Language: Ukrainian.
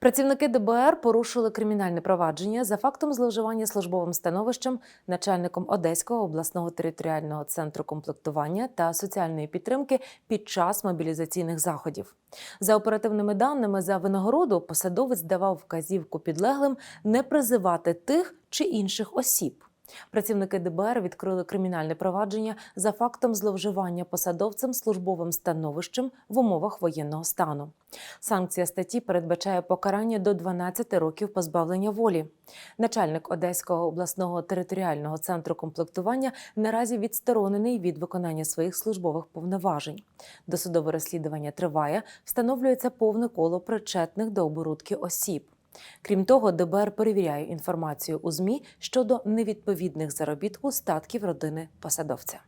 Працівники ДБР порушили кримінальне провадження за фактом зловживання службовим становищем начальником Одеського обласного територіального центру комплектування та соціальної підтримки під час мобілізаційних заходів. За оперативними даними, за винагороду посадовець давав вказівку підлеглим не призивати тих чи інших осіб. Працівники ДБР відкрили кримінальне провадження за фактом зловживання посадовцем службовим становищем в умовах воєнного стану. Санкція статті передбачає покарання до 12 років позбавлення волі. Начальник Одеського обласного територіального центру комплектування наразі відсторонений від виконання своїх службових повноважень. Досудове розслідування триває, встановлюється повне коло причетних до оборудки осіб. Крім того, ДБР перевіряє інформацію у ЗМІ щодо невідповідних заробітку статків родини посадовця.